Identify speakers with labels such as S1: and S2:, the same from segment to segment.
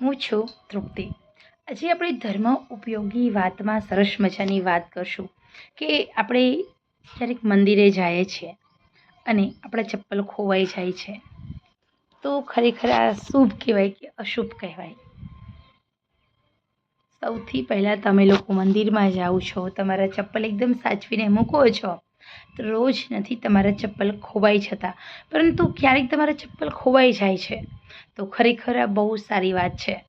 S1: હું છું તૃપ્તિ. આજે આપણે ધર્મ ઉપયોગી વાતમાં સરસ મજાની વાત કરશું કે આપણે ક્યારેક મંદિરે જઈએ છીએ અને આપણા ચપ્પલ ખોવાઈ જાય છે. તો ખરેખર આ શુભ કહેવાય કે અશુભ કહેવાય. સૌથી પહેલાં તમે લોકો મંદિરમાં જાઓ છો, તમારા ચપ્પલ એકદમ સાચવીને મૂકો છો. રોજ નથી તમારા ચપ્પલ ખોવાઈ જતા, પરંતુ ક્યારેક તમારા ચપ્પલ ખોવાઈ જાય છે. તો ખરેખર આ બહુ સારી વાત છે.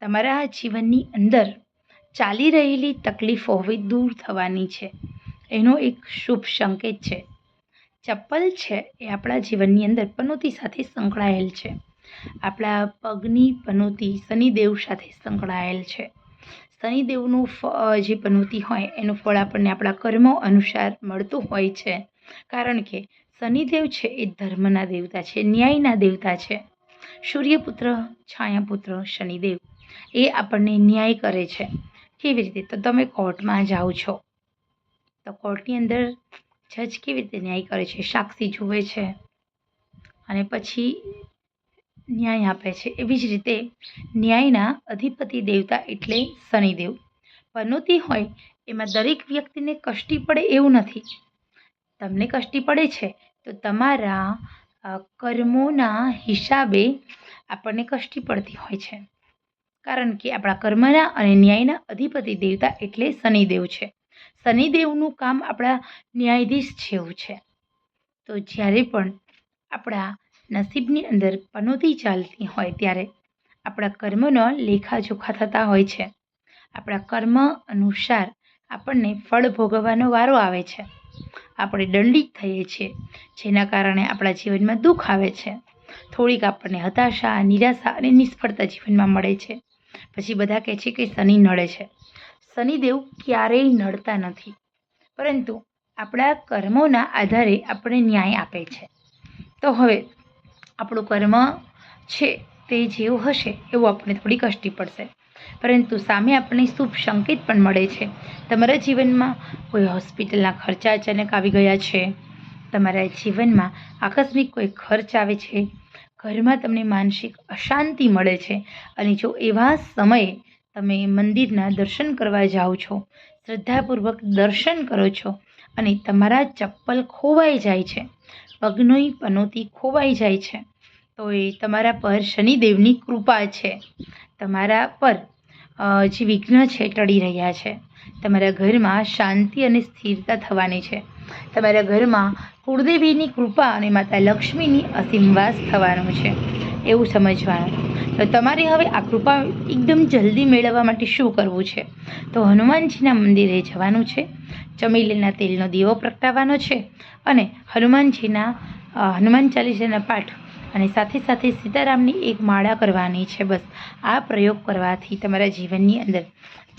S1: તમારા જીવનની અંદર ચાલી રહેલી તકલીફો હવે દૂર થવાની છે. એનો એક શુભ સંકેત છે. ચપ્પલ છે એ આપણા જીવનની અંદર પનોતી સાથે સંકળાયેલ છે. આપણા પગની પનોતી શનિદેવ સાથે સંકળાયેલ છે. શનિદેવનું જે પનોતી હોય એનું ફળ આપણને આપણા કર્મો અનુસાર મળતું હોય છે. કારણ કે શનિદેવ છે એ ધર્મના દેવતા છે, ન્યાયના દેવતા છે. સૂર્યપુત્ર, છાયાપુત્ર, શનિદેવ એ આપણને ન્યાય કરે છે. કેવી રીતે? તો તમે કોર્ટમાં જાઓ છો. તો કોર્ટની અંદર જજ કેવી રીતે ન્યાય કરે છે? સાક્ષી જુએ છે. અને પછી ન્યાય આપે છે. એવી જ રીતે ન્યાયના અધિપતિ દેવતા એટલે શનિદેવ. પનોતી હોય એમાં દરેક વ્યક્તિને કષ્ટી પડે એવું નથી. તમને કષ્ટી પડે છે તો તમારા કર્મોના હિસાબે આપણને કષ્ટી પડતી હોય છે. કારણ કે આપણા કર્મના અને ન્યાયના અધિપતિ દેવતા એટલે શનિદેવ છે. શનિદેવનું કામ આપણા ન્યાયાધીશ જેવું છે. તો જ્યારે પણ આપણા નસીબની અંદર પનોતી ચાલતી હોય ત્યારે આપણા કર્મનો લેખાજોખા થતા હોય છે. આપણા કર્મ અનુસાર આપણને ફળ ભોગવવાનો વારો આવે છે. આપણે દંડિત થઈએ છીએ, જેના કારણે આપણા જીવનમાં દુઃખ આવે છે. થોડીક આપણને હતાશા, નિરાશા અને નિષ્ફળતા જીવનમાં મળે છે. પછી બધા કહે છે કે શનિ નડે છે. શનિદેવ ક્યારેય નડતા નથી. પરંતુ આપણા કર્મોના આધારે આપણે ન્યાય આપે છે. તો હવે આપણું કર્મ છે, તે જેવું હશે એવું આપણને થોડી કષ્ટી પડશે. પરંતુ સામે આપણને શુભ સંકેત પણ મળે છે. તમારા જીવનમાં કોઈ હોસ્પિટલના ખર્ચા અચાનક આવી ગયા છે? તમારા જીવનમાં આકસ્મિક કોઈ ખર્ચ આવે છે? ઘરમાં તમને માનસિક અશાંતિ મળે છે? અને જો એવા સમયે તમે મંદિરના દર્શન કરવા જાઓ છો, શ્રદ્ધાપૂર્વક દર્શન કરો છો અને તમારા ચપ્પલ ખોવાઈ જાય છે પગની પનોતી ખોવાઈ જાય છે. તો એ તમારા પર શનિદેવની કૃપા છે. તમારા પર જે વિઘ્ન છે ટળી રહ્યા છે. તમારા ઘરમાં શાંતિ અને સ્થિરતા થવાની છે. તમારા ઘરમાં કુળદેવીની કૃપા અને માતા લક્ષ્મીની અસીમ વાસ થવાનો છે. એવું સમજવાનું. તો તમારે હવે આ કૃપા એકદમ જલ્દી મેળવવા માટે શું કરવું છે? તો હનુમાનજીના મંદિરે જવાનું છે. ચમેલીના તેલનો દીવો પ્રગટાવવાનો છે અને હનુમાનજીના હનુમાન ચાલીસાના પાઠ અને સાથે સાથે સીતારામની એક માળા કરવાની છે. બસ આ પ્રયોગ કરવાથી તમારા જીવનની અંદર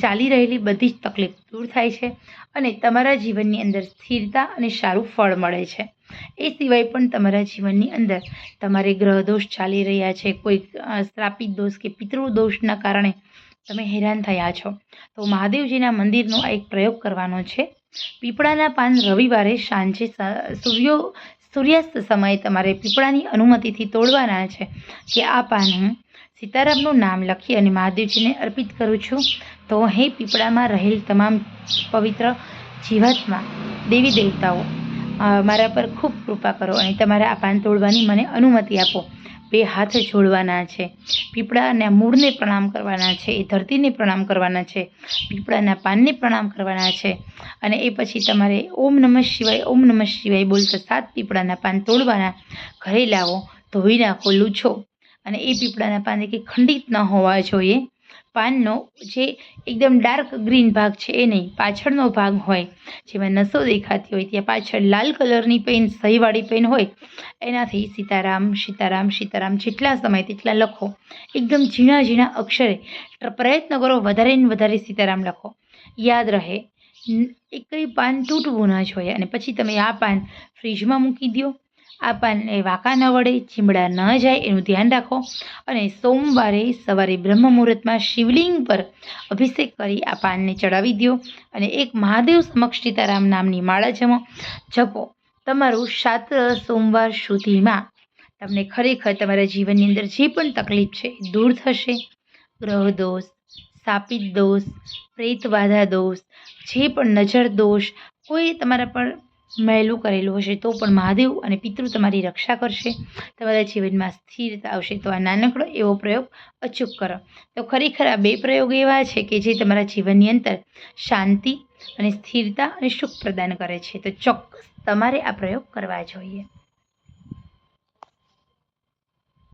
S1: ચાલી રહેલી બધી જ તકલીફ દૂર થાય છે અને તમારા જીવનની અંદર સ્થિરતા અને સારું ફળ મળે છે. એ સિવાય પણ તમારા જીવનની અંદર તમારે ગ્રહ દોષ ચાલી રહ્યા છે. કોઈ શ્રાપિત દોષ કે પિતૃ દોષના કારણે તમે હેરાન થયા છો. તો મહાદેવજીના મંદિરનો એક પ્રયોગ કરવાનો છે. પીપળાના પાન રવિવારે સાંજે સૂર્યો, સૂર્યાસ્ત સમયે તમારે પીપળાની અનુમતિથી તોડવાના છે કે આ પાન હું સીતારામનું નામ લખી અને મહાદેવજીને અર્પિત કરું છું. તો હે પીપળામાં રહેલ તમામ પવિત્ર જીવાત્મા, દેવી દેવતાઓ મારા પર ખૂબ કૃપા કરો અને તમારા આ પાન તોડવાની મને અનુમતિ આપો. બે હાથ જોડવાના છે. પીપળાના મૂળને પ્રણામ કરવાના છે, એ ધરતીને પ્રણામ કરવાના છે, પીપળાના પાનને પ્રણામ કરવાના છે. અને એ પછી તમારે ઓમ નમઃ શિવાય, ઓમ નમઃ શિવાય બોલતા સાત પીપળાના પાન તોડવાના. ઘરે લાવો, ધોઈ નાખો, લૂછો. અને એ પીપળાના પાન કે ખંડિત ન હોવા જોઈએ. પાનનો જે એકદમ ડાર્ક ગ્રીન ભાગ છે, એ નહીં, પાછળનો ભાગ હોય, જેમાં નસો દેખાતી હોય, ત્યાં પાછળ લાલ કલરની પેન, સહીવાળી પેન હોય, એનાથી સીતારામ સીતારામ સીતારામ જેટલા સમય તેટલા લખો. એકદમ ઝીણા ઝીણા અક્ષરે પ્રયત્ન કરો વધારે ને વધારે સીતારામ લખો. યાદ રહે એક પાન તૂટવું ન જોઈએ અને પછી તમે આ પાન ફ્રીજમાં મૂકી દો આ પાનને વાંકા ન વળે, ચીમડા ન જાય એનું ધ્યાન રાખો અને સોમવારે સવારે બ્રહ્મ મુહૂર્તમાં શિવલિંગ પર અભિષેક કરી આ પાનને ચડાવી દો અને એક મહાદેવ સમક્ષ સીતારામ નામની માળા જમો, જપો. તમારું સાત સોમવાર સુધીમાં તમને ખરેખર તમારા જીવનની અંદર જે પણ તકલીફ છે એ દૂર થશે. ગ્રહ દોષ સાપિત દોષ પ્રેત બાધા દોષ, જે પણ નજર દોષ, કોઈ તમારા પર મહેલું કરેલું હશે તો પણ મહાદેવ અને પિતૃ તમારી રક્ષા કરશે. તમારા જીવનમાં સ્થિરતા આવશે તો આ નાનકડો એવો પ્રયોગ અચૂક કરો. તો ખરેખર આ બે પ્રયોગ એવા છે કે જે તમારા જીવનની અંદર શાંતિ અને સ્થિરતા અને સુખ પ્રદાન કરે છે. તો ચોક્કસ તમારે આ પ્રયોગ કરવા જોઈએ.